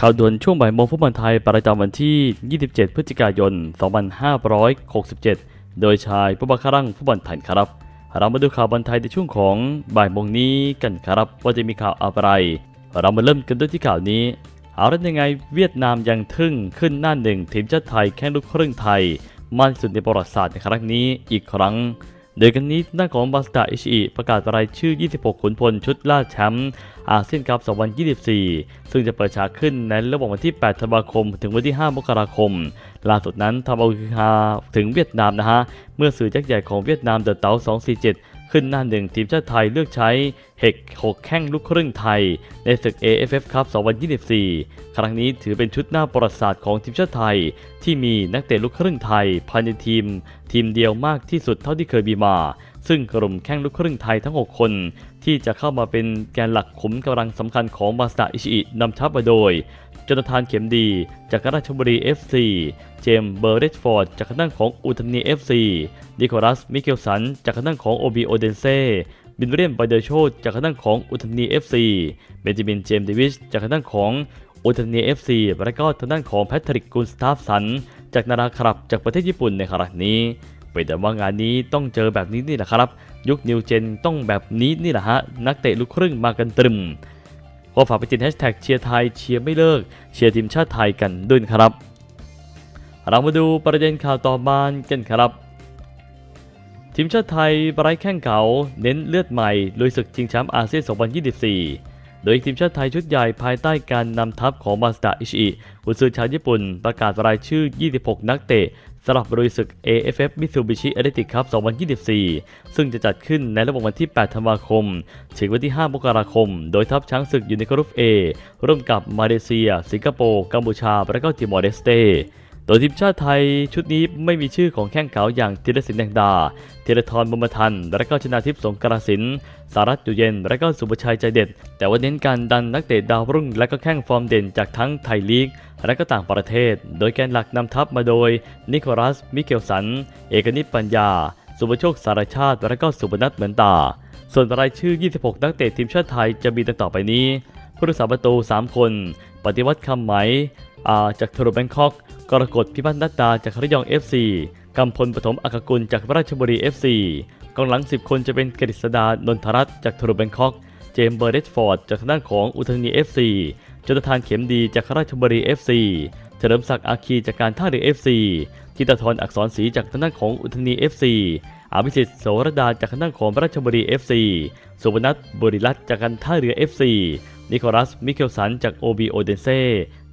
ข่าวด่วนช่วงบ่ายโมงฟุตบอลไทยประจำวันที่ 27 พฤศจิกายน 2567 โดยชายผู้บังคับรังฟุตบอลไทยครับ เรามาดูข่าวบอลไทยในช่วงของบ่ายโมงนี้กันครับ ว่าจะมีข่าวอะไร เรามาเริ่มกันด้วยที่ข่าวนี้ เอาแล้วยังไงเวียดนามยังทึ่งขึ้นหน้าหนึ่งทีมชาติไทยแข่งลูกครึ่งไทยมากที่สุดในประวัติศาสตร์ในครั้งนี้อีกครั้ง โดยกันนี้ด้านของบาสตาอิชิประกาศรายชื่อ 26 ขุนพลชุดล่าแชมป์อาเซียนคัพ 2024 ซึ่งจะเปิดฉากขึ้นในระหว่างวันที่ 8 ธันวาคม ถึงวันที่ 5 มกราคม ล่าสุดนั้นทำเอาคือฮาถึงเวียดนามนะฮะ เมื่อสื่อยักษ์ใหญ่ของเวียดนามเดอะเต๋า247 ขึ้นหน้าหนึ่งทีมชาติไทยเลือกใช้เฮกหกแข้งลูกครึ่งไทย ในศึก AFF คัพ2024 ครั้งนี้ถือเป็นชุดหน้าประวัติศาสตร์ของทีมชาติไทย ที่มีนักเตะลูกครึ่งไทยภายในทีม ทีมเดียวมากที่สุดเท่าที่เคยมีมา ซึ่งกลุ่มแข้งลูกครึ่งไทยทั้ง 6 คน ที่จะเข้ามาเป็นแกนหลักขุมกำลังสำคัญของมาสตาอิชิอินำทัพมาโดยจนทานเข็มดี จากราชบุรี FC เจมเบอร์เรดฟอร์ด จากทางของอุทานี FC ดิโคลัส มิเกลสัน จากทางของโอบีโอเดนเซ่ บินเรียมไบเดอร์โชดจากทางของอุทานี FC เบนจามิน เจมเดวิสจากทางของอุทานี FC และก็ทางด้านของแพทริก กุนสตาฟสัน จากนาราครับจากประเทศญี่ปุ่นในครั้งนี้ เป็นแต่ว่างานนี้ต้องเจอแบบนี้นี่แหละครับ ยุคนิวเจนต้องแบบนี้นี่แหละฮะ นักเตะลูกครึ่งมากันตรึมก็ฝากไปติดแฮชแท็กเชียร์ไทยเชียร์ไม่เลิกเชียร์ทีมชาติไทยกันด้วยครับ เรามาดูประเด็นข่าวต่อมากันครับ ทีมชาติไทยไร้แข้งเก่าเน้นเลือดใหม่ลุยศึกชิงแชมป์อาเซียน 2024 โดยทีมชาติไทยชุดใหญ่ภายใต้การนำทัพของมาสดาอิชิอุซือชาวญี่ปุ่นประกาศรายชื่อ 26 นักเตะ สำหรับลุยศึก AFF Mitsubishi Athletic Cup 2024 ซึ่งจะจัดขึ้นในระหว่างวันที่ 8 ธันวาคม ถึงวันที่ 5 มกราคม โดยทัพช้างศึกอยู่ในกรุ๊ป A ร่วมกับมาเลเซีย สิงคโปร์ กัมพูชา และก็ติมอร์เลสเต โดยทีมชาติไทยชุดนี้ไม่มีชื่อของแข้งขาอย่างธีรศิลป์แดงดาธีรทรบุญมาทัน และก็ชนาทิพย์สงกรสิน สารัตอยู่เย็น และก็สุภชัยใจเด็ด แต่ว่าเน้นการดันนักเตะดาวรุ่ง และก็แข้งฟอร์มเด่นจากทั้งไทยลีก และก็ต่างประเทศ โดยแกนหลักนำทัพมาโดย นิโคลัส มิเกลสัน เอกนิตปัญญา สุภโชคสารชาติ และก็สุพนัทเหมือนตา ส่วนรายชื่อ 26 นักเตะทีมชาติไทยจะมีดังต่อไปนี้ผู้รักษาประตู 3 คน ปฏิวัติคำไหมอาจากทรูแบงคอก กรกฎพิพัฒน์นัดดาจากระยอง FC กำพลปฐมอักกุลจากราชบุรี FC กองหลัง 10 คนจะเป็นกฤษดานนทรัตน์จากทรูแบงคอก เจมส์เบอร์เรดฟอร์ดจากทางด้านของอุทนี FC จนทานเข็มดีจากราชบุรี FC เฉลิมศักดิ์อาคีจากการท่าเรือ FC ทิตาธรอักษรศรีจากทางด้านของอุทนี FC อภิสิทธิ์โสรดาจากทางด้านของราชบุรี FC สุวนัทบุริรัตน์จากการท่าเรือ FC นิโคลัส มิเคลสันจาก OB โอเดนเซ่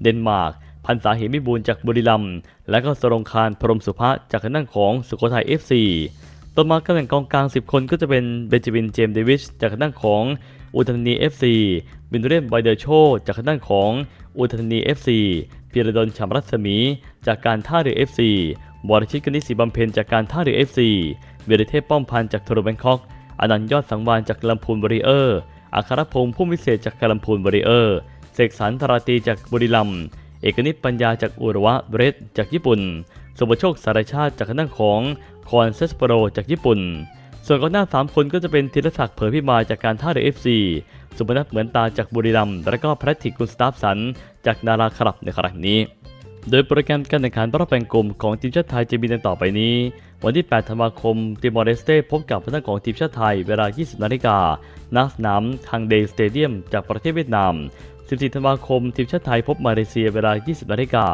เดนมาร์ก พันษาเหมิบูลย์จากบุรีรัมย์และก็สรงคารพรหมสุภะจากทางด้านของสุโขทัย FC ต่อมาตำแหน่งกองกลาง 10 คนก็จะเป็นเบนจามินเจมเดวิสจากทางด้านของอุทันี FC บินเรมไบเดอร์โชจากทางด้านของอุทันี FC พีระดลฉำรัศมี จากการท่าเรือ FC วรชิตกนิศีบำเพ็ญจากการท่าเรือ FC เวรเทพป้อมพันจากโทรแบงคอกอนันต์ยอดสังวานจากลำพูนบริเออร์อัครพงษ์ผู้วิเศษจากลำพูนบริเออร์เสกสรรธราตีจากบุรีรัมย์ เอกนิตปัญญาจากอุระวะเบรดจากญี่ปุ่น สุภโชคสารชาติจากทางด้านของคอนเซสโปโรจากญี่ปุ่น ส่วนกองหน้า 3 คนก็จะเป็นธีรศักดิ์เผยพิมายจากการท่าเรือ FC สุพนัทเหมือนตาจากบุรีรัมย์และก็แพทริกกุนสตาฟสัน จากนาราคลับในครั้งนี้ โดยโปรแกรมการแข่งขันรอบแบ่งกลุ่มของทีมชาติไทยจะมีดังต่อไปนี้ วันที่ 8 ธันวาคมติมอร์เลสเต้พบกับทางด้านของทีมชาติไทยเวลา 20 นาฬิกาณสนามทางเดย์สเตเดียมจากประเทศเวียดนาม 14 ธันวาคม ทีมชาติไทยพบมาเลเซียเวลา 20 นาฬิกา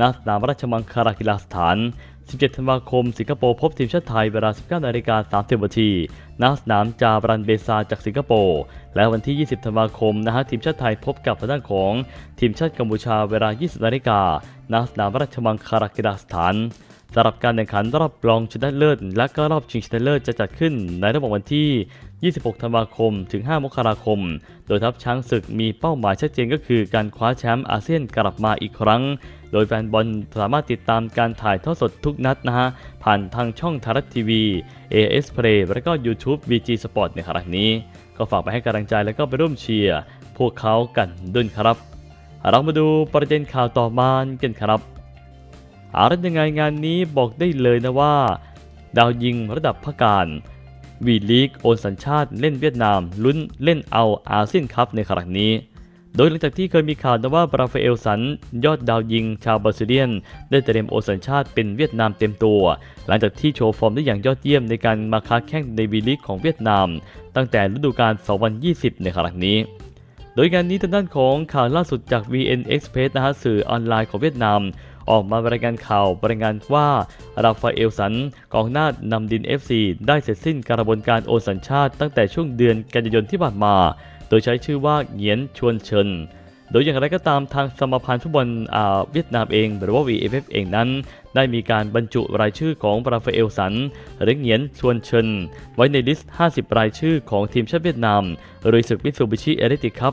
ณสนามราชมังคลากีฬาสถาน 17 ธันวาคม สิงคโปร์พบทีมชาติไทยเวลา 19 นาฬิกา 30 นาทีณสนามจาบรันเบซาจากสิงคโปร์ และวันที่ 20 ธันวาคมนะฮะทีมชาติไทยพบกับทางด้านของทีมชาติกัมพูชาเวลา 20 นาฬิกาณสนามราชมังคลากีฬาสถาน สำหรับการแข่งขันรอบรองชนะเลิศและก็รอบชิงชนะเลิศจะจัดขึ้นในระหว่างวันที่ 26 ธันวาคม ถึง 5 มกราคม โดยทัพช้างศึกมีเป้าหมายชัดเจนก็คือการคว้าแชมป์อาเซียนกลับมาอีกครั้ง โดยแฟนบอลสามารถติดตามการถ่ายทอดสดทุกนัดนะฮะ ผ่านทางช่องทารัตทีวี AS Play และก็ YouTube VG Sport ในครั้งนี้ ก็ฝากไปให้กำลังใจและก็ไปร่วมเชียร์พวกเขากันด้วยครับ เรามาดูประเด็นข่าวต่อมากันครับ อารัยังไงงานนี้บอกได้เลยนะว่า ดาวยิงระดับพักการวีลีกโอนสัญชาติเล่นเวียดนาม ลุ้นเล่นเอาอาเซียนคัพในครั้งนี้ โดยหลังจากที่เคยมีข่าวนะว่าบราฟาเอลสัน ยอดดาวยิงชาวบราซิเลียน ได้เตรียมโอนสัญชาติเป็นเวียดนามเต็มตัว หลังจากที่โชว์ฟอร์มได้อย่างยอดเยี่ยมในการมาค้าแข่งในวีลีกของเวียดนาม ตั้งแต่ฤดูกาล 2020 ในครั้งนี้โดยงานนี้ทางด้านของข่าวล่าสุดจาก VN Express นะฮะสื่อออนไลน์ของเวียดนาม ออกมารายงานข่าวรายงานว่าราฟาเอลสันกองหน้านำดิน FC ได้เสร็จสิ้นกระบวนการโอนสัญชาติตั้งแต่ช่วงเดือนกันยายนที่ผ่านมา โดยใช้ชื่อว่าเหงียนชวนเชิญ โดยอย่างไรก็ตามทางสมาพันธ์ฟุตบอลอาเวียดนามเอง หรือว่า VFF เองนั้น ได้มีการบรรจุรายชื่อของราฟาเอลสันหรือเหงียนชวนเชิญไว้ในลิสต์ 50 รายชื่อของทีมชาติเวียดนามลุยศึกมิตซูบิชิเอเลติคัพ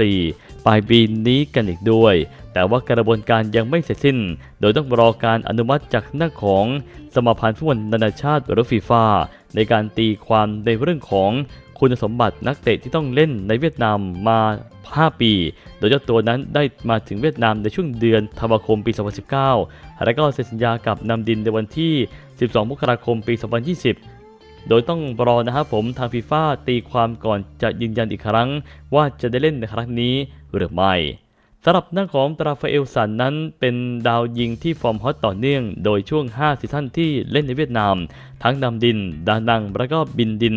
2024 ปลายปีนี้กันอีกด้วย แต่ว่ากระบวนการยังไม่เสร็จสิ้น โดยต้องรอการอนุมัติจากหน้าของสมาพันธ์ฟุตบอลนานาชาติหรือฟีฟ่าในการตีความในเรื่องของ คุณสมบัตินักเตะที่ต้องเล่นในเวียดนามมา 5 ปี โดยเจ้าตัวนั้นได้มาถึงเวียดนามในช่วงเดือนธันวาคมปี 2019 และก็เซ็นสัญญากับนำดินในวันที่ 12 มกราคมปี 2020 โดยต้องรอนะครับผมทางฟีฟ่าตีความก่อนจะยืนยันอีกครั้ง ว่าจะได้เล่นในครั้งนี้หรือไม่ สำหรับหน้าของตราฟาเอลสันนั้นเป็นดาวยิงที่ฟอร์มฮอตต่อเนื่อง โดยช่วง 5 ซีซั่นที่เล่นในเวียดนาม ทั้งนำดิน ดานัง และก็บินดิน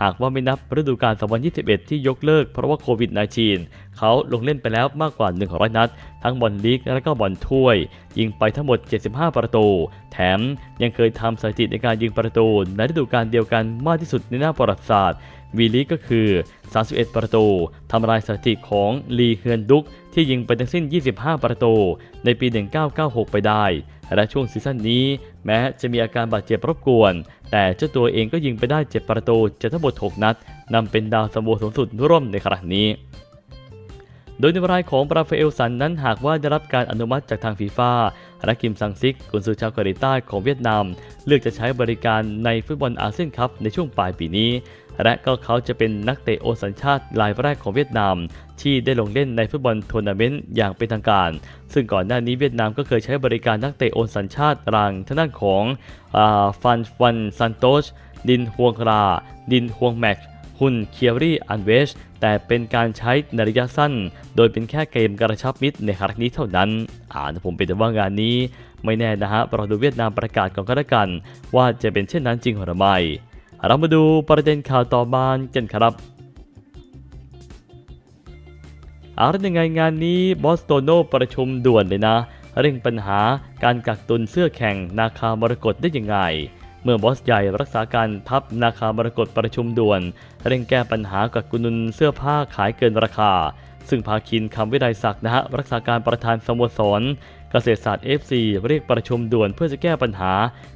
หากว่าไม่นับฤดูกาล 2021 ที่ยกเลิกเพราะว่าโควิด -19 เขาลงเล่นไปแล้วมากกว่า 100 นัด ทั้งบอลลีกและก็บอลถ้วย ยิงไปทั้งหมด 75 ประตู แถมยังเคยทำสถิติในการยิงประตู ในฤดูกาลเดียวกันมากที่สุดในหน้าประวัติศาสตร์ วีลีกก็คือ 31 ประตู ทำลายสถิติของลีเฮือนดุกที่ยิงไปทั้งสิ้น 25 ประตู ในปี 1996 ไปได้ และช่วงซีซั่นนี้ แม้จะมีอาการบาดเจ็บรบกวน แต่เจ้าตัวเองก็ยิงไปได้ 7 ประตูจากทั้งหมด 6 นัดนำเป็นดาวซัมโบสูงสุดร่วมในครั้งนี้ โดยในรายของปราฟาเอลสันนั้นหากว่าได้รับการอนุมัติจากทางฟีฟ่าและกิมซังซิกกุนซือชาวเกาหลีใต้ของเวียดนาม เลือกจะใช้บริการในฟุตบอลอาเซียนคัพในช่วงปลายปีนี้ และก็เขาจะเป็นนักเตะโอสัญชาติรายแรกของเวียดนาม ที่ได้ลงเล่นในฟุตบอลทัวร์นาเมนต์อย่างเป็นทางการ ซึ่งก่อนหน้านี้เวียดนามก็เคยใช้บริการนักเตะโอสัญชาติรางทางด้านของฟันฟันซันโตชดินฮวงรา ดินฮวงแม็กฮุนเคียรี่อันเวชแต่เป็นการใช้ในระยะสั้น โดยเป็นแค่เกมกระชับมิตรในครั้งนี้เท่านั้น อ่านผมเป็นแต่ว่างานนี้ ไม่แน่นะฮะเราดูเวียดนามประกาศก่อนก็แล้วกัน ว่าจะเป็นเช่นนั้นจริงหรือไม่ เรามาดูประเด็นข่าวต่อมากันครับเอาละยังไงงานนี้บอสโตโนประชุมด่วนเลยนะ เร่งปัญหาการกักตุนเสื้อแข่งนาคามรกตได้ยังไง เมื่อบอสใหญ่รักษาการทัพนาคามรกตประชุมด่วน เร่งแก้ปัญหากักตุนเสื้อผ้าขายเกินราคา ซึ่งภาคินคำวิไลศักดิ์นะฮะรักษาการประธานสโมสร เกษตรศาสตร์ FC เรียกประชุมด่วนเพื่อจะแก้ปัญหา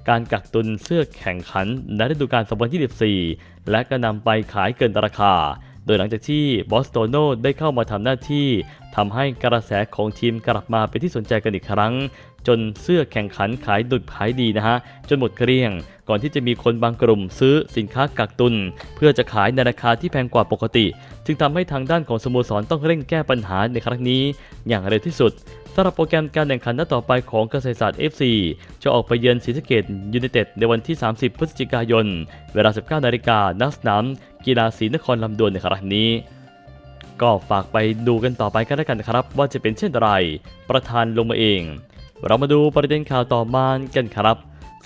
การกักตุนเสื้อแข่งขันในฤดูกาล2024 และก็นำไปขายเกินราคา โดยหลังจากที่บอสโตโนได้เข้ามาทำหน้าที่ทำให้กระแสของทีมกลับมาเป็นที่สนใจกันอีกครั้ง จนเสื้อแข่งขันขายดุดขายดีนะฮะ จนหมดเกลี้ยง ก่อนที่จะมีคนบางกลุ่มซื้อสินค้ากักตุน เพื่อจะขายในราคาที่แพงกว่าปกติ จึงทำให้ทางด้านของสโมสรต้องเร่งแก้ปัญหาในครั้งนี้ อย่างเร็วที่สุด สำหรับโปรแกรมการแข่งขันนัดต่อไปของเกษตรศาสตร์ FC จะออกไปเยือนศรีสะเกดยูไนเต็ดในวันที่ 30 พฤศจิกายน เวลา 19นาฬิกาณสนามกีฬาศรีนครลำดวนในครั้งนี้ ก็ฝากไปดูกันต่อไปกันแล้วกันะครับ ว่าจะเป็นเช่นไร ประธานลงมาเอง เรามาดูประเด็นข่าวต่อมากันครับ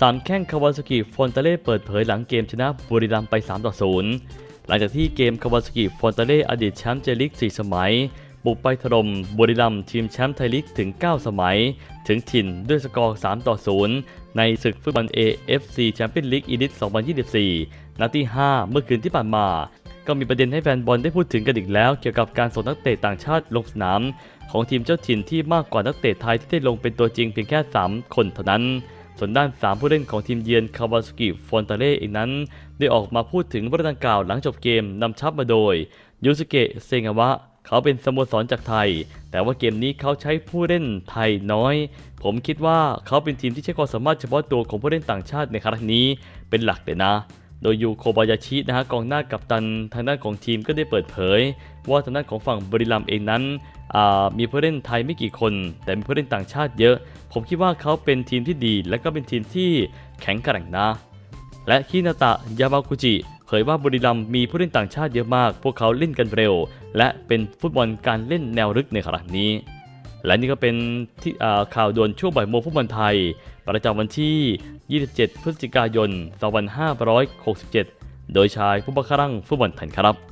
สามแข้งคาวาซากิฟอนเตเล่เปิดเผยหลังเกมชนะบุรีรัมย์ไป3ต่อ0หลังจากที่เกมคาวาซากิฟอนเตเล่อดีตแชมป์เจลิก4สมัย บุกไปถล่มบุรีรัมย์ทีมแชมป์ไทยลีกถึง 9 สมัย ถึงถิ่นด้วยสกอร์ 3 ต่อ 0 ในศึกฟุตบอล AFC แชมเปี้ยนลีกอีลิท2024 นัดที่ 5 เมื่อคืนที่ผ่านมา ก็มีประเด็นให้แฟนบอลได้พูดถึงกันอีกแล้ว เกี่ยวกับการส่งนักเตะต่างชาติลงสนาม ของทีมเจ้าถิ่นที่มากกว่านักเตะไทยที่ได้ลงเป็นตัวจริงเพียงแค่ 3 คนเท่านั้นส่วนด้าน 3 ผู้เล่นของทีมเยือนคาวาสกิฟอนตาเล่เองนั้น ได้ออกมาพูดถึงเรื่องดังกล่าวหลังจบเกมนำชับมาโดย ยูสุเกะเซงาวะ เขาเป็นสโมสรจากไทย แต่ว่าเกมนี้เขาใช้ผู้เล่นไทยน้อย ผมคิดว่าเขาเป็นทีมที่ใช้ความสามารถเฉพาะตัวของผู้เล่นต่างชาติในครั้งนี้เป็นหลักเลยนะโดยยูโคบายาชินะฮะกองหน้ากัปตันทางด้านของทีมก็ได้เปิดเผย ว่าทางด้านของฝั่งบริลัมเองนั้นมีผู้เล่นไทยไม่กี่คน แต่มีผู้เล่นต่างชาติเยอะ ผมคิดว่าเขาเป็นทีมที่ดี และก็เป็นทีมที่แข็งแกร่งนะ และคินาตะยามากุจิเผยว่าบรีรัมมีผู้เล่นต่างชาติเยอะมาก พวกเขาเล่นกันเร็ว และเป็นฟุตบอลการเล่นแนวรึกในครั้งนี้ และนี่ก็เป็นที่ข่าวด่วนช่วงบ่ายโมงฟุตบอลไทย ประจำวันที่ 27 พฤศจิกายน 2567 โดยชายผู้บังคับฟุตบอลไทยครับ